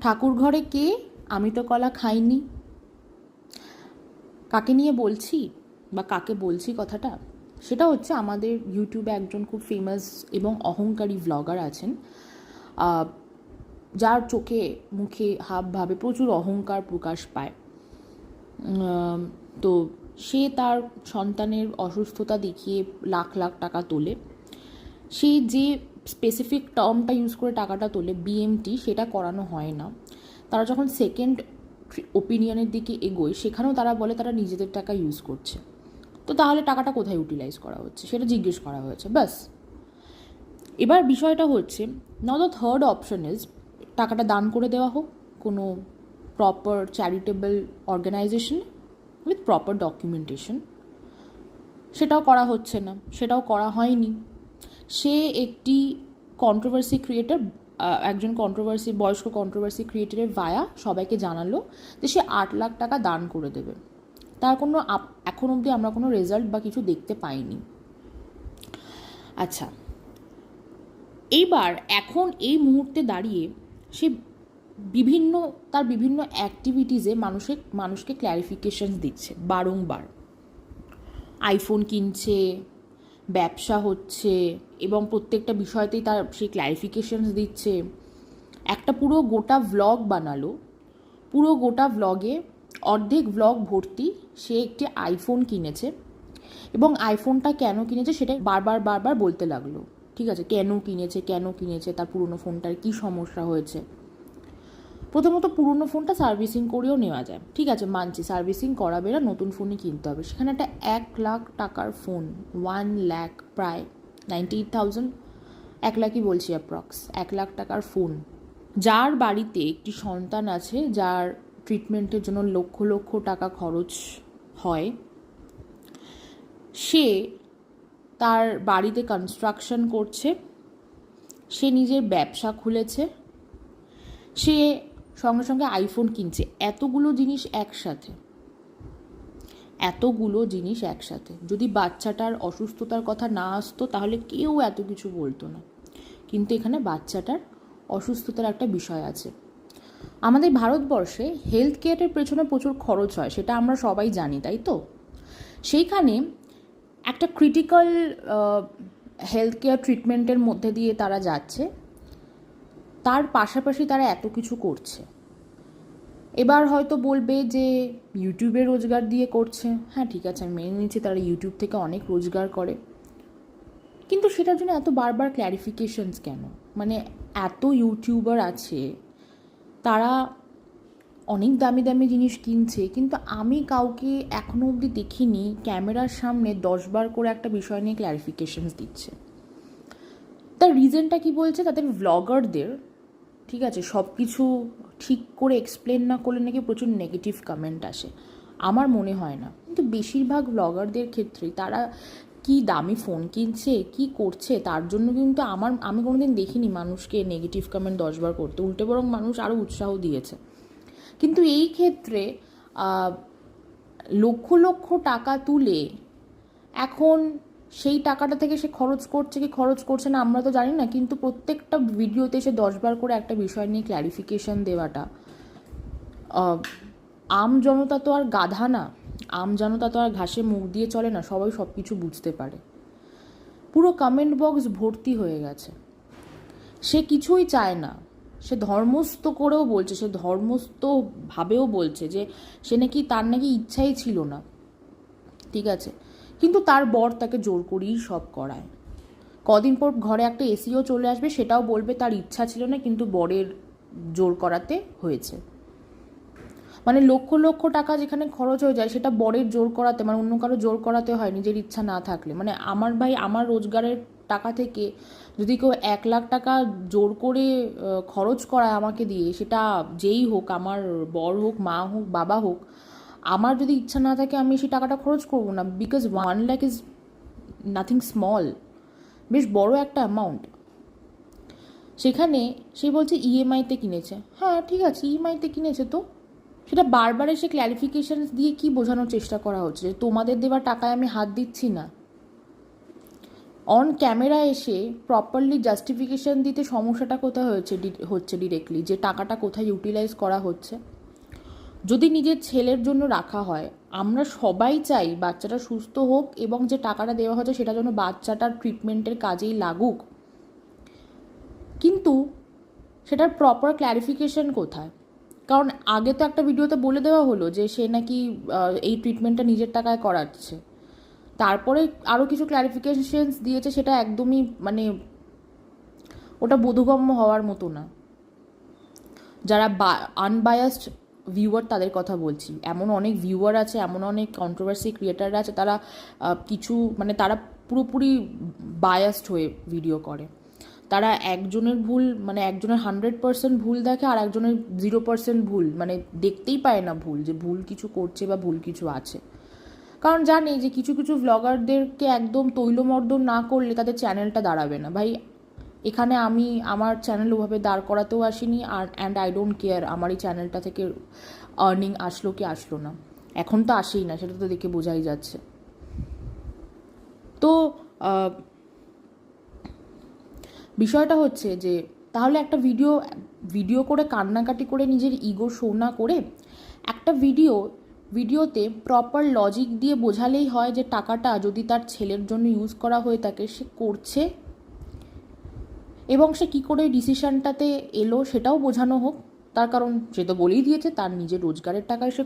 ঠাকুর ঘরে কে? আমি তো কলা খাইনি। কাকে নিয়ে বলছি? বা কাকে বলছি কথাটা? সেটা হচ্ছে আমাদের ইউটিউবে একজন খুব ফেমাস এবং অহংকারী ভ্লগার আছেন। যার চোখে, মুখে, হাবভাবে প্রচুর অহংকার প্রকাশ পায়। তো সে তার সন্তানের অসুস্থতা দেখিয়ে লাখ লাখ টাকা তোলে। সে যে স্পেসিফিক টার্মটা ইউজ করে টাকাটা তোলে বিএমটি সেটা করানো হয় না। তারা যখন সেকেন্ড ওপিনিয়নের দিকে এগোয়, সেখানেও তারা বলে তারা নিজেদের টাকা ইউজ করছে। তো তাহলে টাকাটা কোথায় ইউটিলাইজ করা হচ্ছে? সেটা জিজ্ঞেস করা হয়েছে, ব্যাস। এবার বিষয়টা হচ্ছে ন দ্য থার্ড অপশন ইজ টাকাটা দান করে দেওয়া হোক, কোনো proper charitable organisation with proper documentation সেটাও করা হচ্ছে না, সেটাও করা হয়নি। সে একটি কন্ট্রোভার্সি ক্রিয়েটার একজন কন্ট্রোভার্সি বয়স্ক কন্ট্রোভার্সি ক্রিয়েটারের ভায়া সবাইকে জানালো যে সে আট লাখ টাকা দান করে দেবে। তার কোনো এখন অবধি আমরা কোনো রেজাল্ট বা কিছু দেখতে পাইনি। আচ্ছা এইবার এখন এই মুহূর্তে দাঁড়িয়ে সে বিভিন্ন, তার বিভিন্ন অ্যাক্টিভিটিসে মানুষের মানুষকে ক্ল্যারিফিকেশন দিচ্ছে বারংবার। আইফোন কিনছে ব্যবসা হচ্ছে এবং প্রত্যেকটা বিষয়তেই তার সেই ক্ল্যারিফিকেশনস দিচ্ছে। একটা পুরো গোটা ভ্লগ বানালো। পুরো গোটা ভ্লগে অর্ধেক ভ্লগ ভর্তি সে একটি আইফোন কিনেছে এবং আইফোনটা কেন কিনেছে সেটা বারবার বারবার বলতে লাগল। ঠিক আছে, কেন কিনেছে কেন কিনেছে, তার পুরনো ফোনটার কী সমস্যা হয়েছে? প্রথমত পুরনো ফোনটা সার্ভিসিং করেও নেওয়া যায়। ঠিক আছে, মানছি, সার্ভিসিং করাবে না নতুন ফোনই কিনতে হবে। সেখানে একটা এক লাখ টাকার ফোন ওয়ান লাখ প্রায় নাইনটি এইট থাউজেন্ড এক লাখই বলছি অ্যাপ্রক্স এক লাখ টাকার ফোন। যার বাড়িতে একটি সন্তান আছে, যার ট্রিটমেন্টের জন্য লক্ষ লক্ষ টাকা খরচ হয়, সে তার বাড়িতে কনস্ট্রাকশন করছে, সে নিজের ব্যবসা খুলেছে, সে সঙ্গে সঙ্গে আইফোন কিনছে। এতগুলো জিনিস একসাথে। এতগুলো জিনিস একসাথে। যদি বাচ্চাটার অসুস্থতার কথা না আসতো, তাহলে কেউ এত কিছু বলতো না। কিন্তু এখানে বাচ্চাটার অসুস্থতার একটা বিষয় আছে। আমাদের ভারতবর্ষে হেলথ কেয়ারের পেছনে প্রচুর খরচ হয়, সেটা আমরা সবাই জানি, তাই তো? সেইখানে একটা ক্রিটিক্যাল হেলথ কেয়ার ট্রিটমেন্টের মধ্যে দিয়ে তারা যাচ্ছে। তার পাশাপাশি তারা এত কিছু করছে। এবার হয়তো বলবে যে ইউটিউবে রোজগার দিয়ে করছে। হ্যাঁ ঠিক আছে, আমি মেনে নিচ্ছি তারা ইউটিউব থেকে অনেক রোজগার করে। কিন্তু সেটার জন্য এত বারবার ক্ল্যারিফিকেশনস কেন? মানে এত ইউটিউবার আছে, তারা অনেক দামি দামি জিনিস কিনছে, কিন্তু আমি কাউকে এখনও অবধি দেখিনি ক্যামেরার সামনে দশবার করে একটা বিষয় নিয়ে ক্ল্যারিফিকেশনস দিচ্ছে। তার রিজনটা কি বলছে? তাদের ভ্লগারদের ঠিক আছে সব কিছু ঠিক করে এক্সপ্লেন না করলে নাকি প্রচুর নেগেটিভ কমেন্ট আসে। আমার মনে হয় না। কিন্তু বেশিরভাগ ভ্লগারদের ক্ষেত্রেই তারা কি দামি ফোন কিনছে, কি করছে, তার জন্য কিন্তু আমার, আমি কোনোদিন দেখিনি মানুষকে নেগেটিভ কমেন্ট দশবার করতে। উল্টে বরং মানুষ আরও উৎসাহ দিয়েছে। কিন্তু এই ক্ষেত্রে লক্ষ লক্ষ টাকা তুলে এখন সেই টাকাটা থেকে সে খরচ করছে কি খরচ করছে না, আমরা তো জানি না, কিন্তু প্রত্যেকটা ভিডিওতে সে দশবার করে একটা বিষয় নিয়ে ক্ল্যারিফিকেশন দেওয়াটা। আম জনতা তো আর গাধা না, আম জনতা তো আর ঘাসে মুখ দিয়ে চলে না, সবাই সব কিছু বুঝতে পারে। পুরো কমেন্ট বক্স ভর্তি হয়ে গেছে। সে কিছুই চায় না। সে ধর্মস্থ করেও বলছে, সে ধর্মস্থ ভাবেও বলছে যে সে নাকি, তার নাকি ইচ্ছাই ছিল না। ঠিক আছে? কিন্তু তার বর তাকে জোর করেই সব করায়। কদিন পর ঘরে একটা এসিও চলে আসবে, সেটাও বলবে তার ইচ্ছা ছিল না, কিন্তু বরের জোর করাতে হয়েছে। মানে লক্ষ লক্ষ টাকা যেখানে খরচ হয়ে যায়, সেটা বরের জোর করাতে মানে অন্য কারও জোর করাতে হয়, নিজের ইচ্ছা না থাকলে। মানে আমার ভাই, আমার রোজগারের টাকা থেকে যদি কেউ এক লাখ টাকা জোর করে খরচ করায় আমাকে দিয়ে, সেটা যেই হোক, আমার বর হোক, মা হোক, বাবা হোক আমার যদি ইচ্ছা না থাকে আমি সেই টাকাটা খরচ করব না because one lakh is nothing small বেশ বড় একটা অ্যামাউন্ট সেখানে সে বলছে ইএমআইতে কিনেছে। হ্যাঁ ঠিক আছে ইএমআইতে কিনেছে তো। সেটা বারবার এসে ক্ল্যারিফিকেশন দিয়ে কি বোঝানোর চেষ্টা করা হচ্ছে? তোমাদের দেওয়া টাকায় আমি হাত দিচ্ছি না। অন ক্যামেরা এসে প্রপারলি জাস্টিফিকেশন দিতে সমস্যাটা কোথায় হয়েছে, হচ্ছে ডিরেক্টলি যে টাকাটা কোথায় ইউটিলাইজ করা হচ্ছে? যদি নিজের ছেলের জন্য রাখা হয়, আমরা সবাই চাই বাচ্চাটা সুস্থ হোক এবং যে টাকাটা দেওয়া হচ্ছে সেটা যেন বাচ্চাটার ট্রিটমেন্টের কাজেই লাগুক। কিন্তু সেটার প্রপার ক্ল্যারিফিকেশন কোথায়? কারণ আগে তো একটা ভিডিওতে বলে দেওয়া হলো যে সে নাকি এই ট্রিটমেন্টটা নিজের টাকায় করাচ্ছে। তারপরে আরও কিছু ক্ল্যারিফিকেশনস দিয়েছে সেটা একদমই মানে ওটা বোধগম্য হওয়ার মতো না। যারা বা আনবায়াসড ভিউয়ার তাদের কথা বলছি। এমন অনেক ভিউয়ার আছে, এমন অনেক কন্ট্রোভার্সি ক্রিয়েটাররা আছে, তারা কিছু মানে তারা পুরোপুরি বায়াসড হয়ে ভিডিও করে। তারা একজনের ভুল মানে একজনের হান্ড্রেড পার্সেন্ট ভুল দেখে আর একজনের জিরো পার্সেন্ট ভুল মানে দেখতেই পায় না ভুল যে ভুল কিছু করছে বা ভুল কিছু আছে। কারণ জানি যে কিছু কিছু ভ্লগারদেরকে একদম তৈলমর্দন না করলে তাদের চ্যানেলটা দাঁড়াবে না। ভাই এখানে আমি আমার চ্যানেল ওভাবে দাঁড় করাতেও আসিনি আর অ্যান্ড আই ডোন্ট কেয়ার আমার এই চ্যানেলটা থেকে আর্নিং আসলো কি আসলো না। এখন তো আসেই না, সেটা তো দেখে বোঝাই যাচ্ছে। তো বিষয়টা হচ্ছে যে, তাহলে একটা ভিডিও ভিডিও করে কান্নাকাটি করে নিজের ইগো শো না করে একটা ভিডিও ভিডিওতে প্রপার লজিক দিয়ে বোঝালেই হয় যে টাকাটা যদি তার ছেলের জন্য ইউজ করা হয়ে থাকে, সে করছে এবং সে কী করে ডিসিশনটাতে এলো সেটাও বোঝানো হোক। তার কারণ সে তো বলেই দিয়েছে, তার নিজের রোজগারের টাকায় সে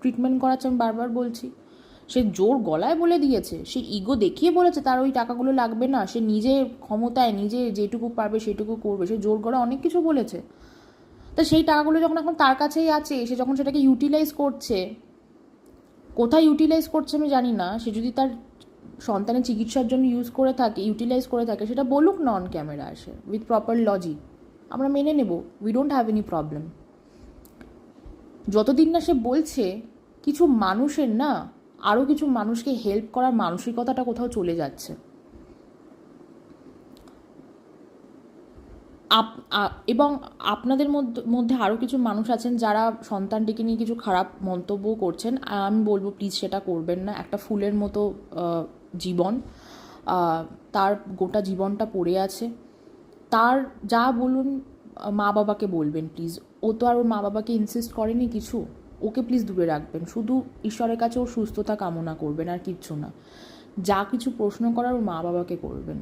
ট্রিটমেন্ট করাচ্ছে আমি বারবার বলছি। সে জোর গলায় বলে দিয়েছে, সে ইগো দেখিয়ে বলেছে, তার ওই টাকাগুলো লাগবে না, সে নিজে ক্ষমতায়, নিজে যেটুকু পারবে সেটুকু করবে। সে জোর গলা অনেক কিছু বলেছে। তা সেই টাকাগুলো যখন এখন তার কাছেই আছে, সে যখন সেটাকে ইউটিলাইজ করছে, কোথায় ইউটিলাইজ করছে আমি জানি না, সে যদি তার সন্তানের চিকিৎসার জন্য ইউজ করে থাকে ইউটিলাইজ করে থাকে, সেটা বলুক নন ক্যামেরা আসে উইথ প্রপার লজিক আমরা মেনে নেব we don't have any problem যতদিন না সে বলছে, কিছু মানুষের না আরও কিছু মানুষকে হেল্প করার মানসিকতাটা কোথাও চলে যাচ্ছে। আপ এবং আপনাদের মধ্য- আরও কিছু মানুষ আছেন যারা সন্তানটিকে নিয়ে কিছু খারাপ মন্তব্য করছেন। আমি বলব প্লিজ সেটা করবেন না। একটা ফুলের মতো জীবন তার গোটা জীবনটা পড়ে আছে। তার যা বলুন মা বাবাকে বলবেন প্লিজ ও তো আর ওর মা বাবাকে ইনসিস্ট করেনি কিছু। ওকে প্লিজ দূরে রাখবেন। শুধু ঈশ্বরের কাছে ওর সুস্থতা কামনা করবেন আর কিচ্ছু না। যা কিছু প্রশ্ন করার ওর মা বাবাকে করবেন।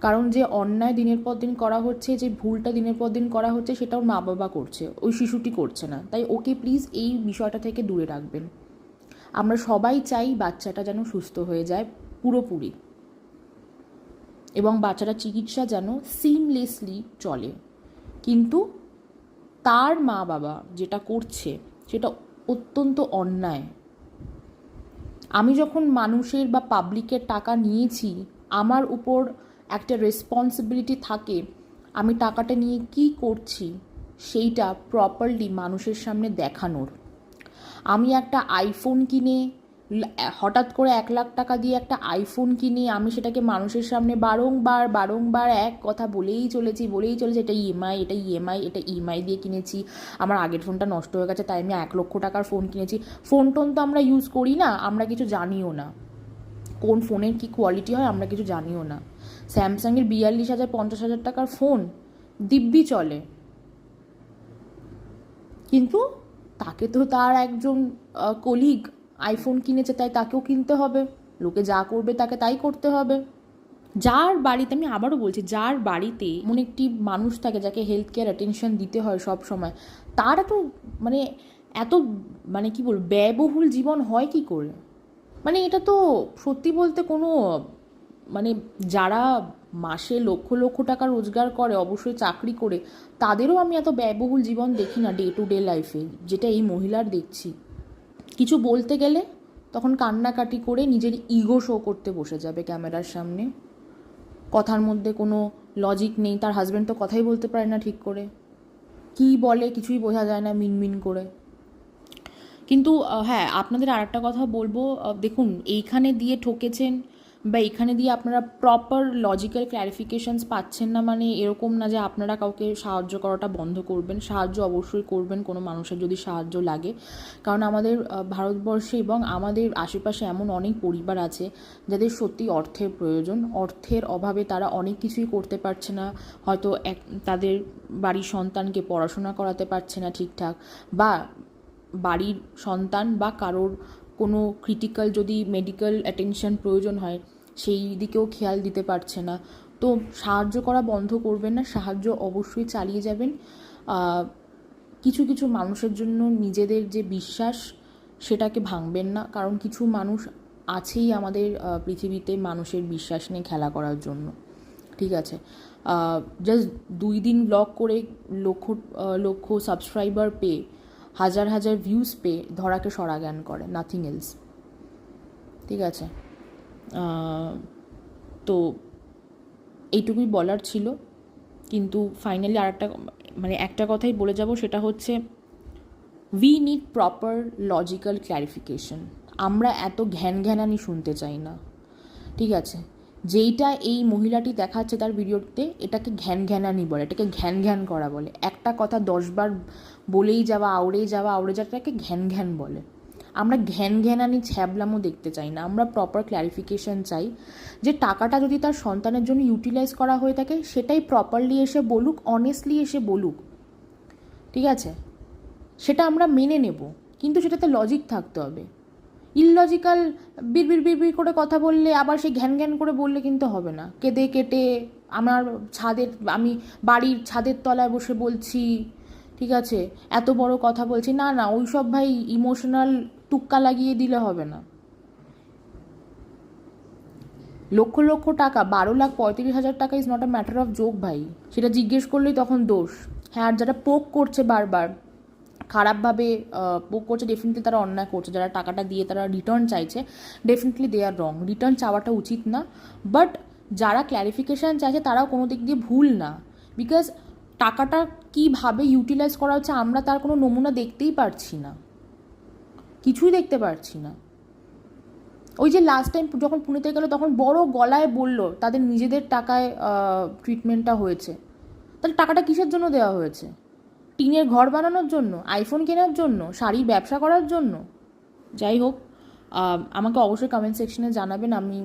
কারণ যে অন্যায় দিনের পর দিন করা হচ্ছে, যে ভুলটা দিনের পর দিন করা হচ্ছে, সেটা ওর মা বাবা করছে। ওই শিশুটি করছে না। তাই ওকে প্লিজ এই বিষয়টা থেকে দূরে রাখবেন। আমরা সবাই চাই বাচ্চাটা যেন সুস্থ হয়ে যায়। পুরোপুরি। এবং বাচ্চাটার চিকিৎসা যেন সিমলেসলি চলে। কিন্তু তার মা বাবা যেটা করছে, সেটা অত্যন্ত অন্যায়। আমি যখন মানুষের বা পাবলিকের টাকা নিয়েছি, আমার উপর একটা রেসপন্সিবিলিটি থাকে, আমি টাকাটা নিয়ে কি করছি, সেইটা প্রপারলি মানুষের সামনে দেখানোর। আমি একটা আইফোন কিনে হঠাৎ করে এক লাখ টাকা দিয়ে একটা আইফোন কিনে আমি সেটাকে মানুষের সামনে বারংবার বারংবার এক কথা বলেই চলেছি বলেই চলেছি, এটা ইএমআই এটা ইএমআই এটা ইএমআই দিয়ে কিনেছি। আমার আগের ফোনটা নষ্ট হয়ে গেছে, তাই আমি এক লক্ষ টাকার ফোন কিনেছি। ফোন টোন তো আমরা ইউজ করি না, আমরা কিছু জানিও না। কোন ফোনের কি কোয়ালিটি হয়, আমরা কিছু জানিও না। স্যামসাংয়ের বিয়াল্লিশ হাজার, পঞ্চাশ হাজার টাকার ফোন দিব্যি চলে। কিন্তু তাকে তো তার একজন কলিগ আইফোন কিনেছে, তাই তাকেও কিনতে হবে। লোকে যা করবে তাকে তাই করতে হবে। যার বাড়িতে, আমি আবারও বলছি, যার বাড়িতে এমন একটি মানুষ থাকে যাকে হেলথ কেয়ার অ্যাটেনশন দিতে হয় সব সময়, তার এত মানে এত মানে কি বলব, ব্যয়বহুল জীবন হয় কি করে? মানে এটা তো সত্যি বলতে কোনো মানে যারা মাসে লক্ষ লক্ষ টাকা রোজগার করে, অবশ্যই চাকরি করে, তাদেরও আমি এত ব্যয়বহুল জীবন দেখি না ডে টু ডে লাইফে যেটা এই মহিলার দেখছি। কিছু বলতে গেলে তখন কান্নাকাটি করে নিজের ইগো শো করতে বসে যাবে ক্যামেরার সামনে। কথার মধ্যে কোনো লজিক নেই, তার হাজব্যান্ড তো কথাই বলতে পারে না ঠিক করে। কি বলে কিছুই বোঝা যায় না মিনমিন করে। কিন্তু হ্যাঁ আপনাদের আর একটা কথা বলব। দেখুন, এইখানে দিয়ে ঠকেছেন বা এখানে দিয়ে আপনারা প্রপার লজিক্যাল ক্ল্যারিফিকেশনস পাচ্ছেন না মানে এরকম না যে আপনারা কাউকে সাহায্য করাটা বন্ধ করবেন, সাহায্য অবশ্যই করবেন কোনো মানুষের যদি সাহায্য লাগে। কারণ আমাদের ভারতবর্ষে এবং আমাদের আশেপাশে এমন অনেক পরিবার আছে যাদের সত্যি অর্থের প্রয়োজন। অর্থের অভাবে তারা অনেক কিছুই করতে পারছে না। হয়তো এক, তাদের বাড়ির সন্তানকে পড়াশোনা করাতে পারছে না ঠিকঠাক বা বাড়ির সন্তান বা কারোর কোনো ক্রিটিক্যাল যদি মেডিকেল অ্যাটেনশন প্রয়োজন হয় সেই দিকেও খেয়াল দিতে পারছে না। তো সাহায্য করা বন্ধ করবেন না, সাহায্য অবশ্যই চালিয়ে যাবেন। কিছু কিছু মানুষের জন্য নিজেদের যে বিশ্বাস, সেটাকে ভাঙবেন না। কারণ কিছু মানুষ আছেই আমাদের পৃথিবীতে মানুষের বিশ্বাস নিয়ে খেলা করার জন্য। ঠিক আছে? জাস্ট দুই দিন ব্লগ করে লক্ষ লক্ষ সাবস্ক্রাইবার পেয়ে, হাজার হাজার ভিউজ পেয়ে ধরাকে সরা জ্ঞান করে নাথিং এলস ঠিক আছে? তো এইটুকুই বলার ছিল। কিন্তু ফাইনালি আরেকটা মানে একটা কথাই বলে যাব, সেটা হচ্ছে we need proper logical clarification আমরা এত ঘ্যান ঘ্যানানি শুনতে চাই না। ঠিক আছে? যেইটা এই মহিলাটি দেখাচ্ছে তার ভিডিওতে, এটাকে ঘ্যান ঘ্যানানি বলে, এটাকে ঘ্যান ঘ্যান করা বলে। একটা কথা দশবার বলেই যাওয়া আউড়েই যাওয়া আউড়ে যাওয়াটাকে ঘ্যান ঘ্যান বলে। আমরা ঘ্যান ঘ্যানানি ছ্যাবলামও দেখতে চাই না। আমরা প্রপার ক্ল্যারিফিকেশন চাই যে টাকাটা যদি তার সন্তানের জন্য ইউটিলাইজ করা হয়ে থাকে, সেটাই প্রপারলি এসে বলুক অনেস্টলি এসে বলুক। ঠিক আছে? সেটা আমরা মেনে নেব, কিন্তু সেটাতে লজিক থাকতে হবে। ইললজিক্যাল বিড়বিড় বিড়বিড় করে কথা বললে, আবার সেই ঘ্যান ঘ্যান করে বললে কিন্তু হবে না। কেঁদে কেটে আমার ছাদের, আমি বাড়ির ছাদের তলায় বসে বলছি, ঠিক আছে? এত বড় কথা বলছি, না না ওই সব ভাই ইমোশনাল টুক্কা লাগিয়ে দিলে হবে না। লক্ষ লক্ষ টাকা, বারো লাখ পঁয়ত্রিশ হাজার টাকা is not a matter of joke ভাই। সেটা জিজ্ঞেস করলেই তখন দোষ। হ্যাঁ আর যারা পোক করছে বারবার, খারাপভাবে পোক করছে ডেফিনেটলি তারা অন্যায় করছে। যারা টাকাটা দিয়ে তারা রিটার্ন চাইছে definitely they R wrong return চাওয়াটা উচিত না। বাট যারা ক্ল্যারিফিকেশান চাইছে, তারাও কোনো দিক দিয়ে ভুল না। বিকজ টাকাটা কীভাবে ইউটিলাইজ করা হচ্ছে, আমরা তার কোনো নমুনা দেখতেই পারছি না। কিছুই দেখতে পারছি না। ওই যে লাস্ট টাইম যখন পুনেতে গেলো, তখন বড় গলায় বলল তাদের নিজেদের টাকায় ট্রিটমেন্টটা হয়েছে। তাহলে টাকাটা কিসের জন্য দেওয়া হয়েছে? টিনের ঘর বানানোর জন্য আইফোন কেনার জন্য শাড়ির ব্যবসা করার জন্য? যাই হোক। আমাকে অবশ্যই কমেন্ট সেকশনে জানাবেন আমি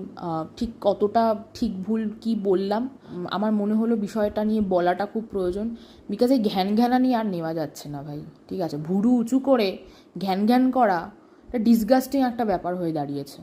ঠিক কতটা ঠিক ভুল কি বললাম। আমার মনে হলো বিষয়টা নিয়ে বলাটা খুব প্রয়োজন। বিকজ এই ঘ্যান ঘ্যানা নিয়ে আর নেওয়া যাচ্ছে না ভাই, ঠিক আছে? ভুরু উঁচু করে ঘ্যান ঘ্যান করা, এটা ডিসগাস্টিং একটা ব্যাপার হয়ে দাঁড়িয়েছে।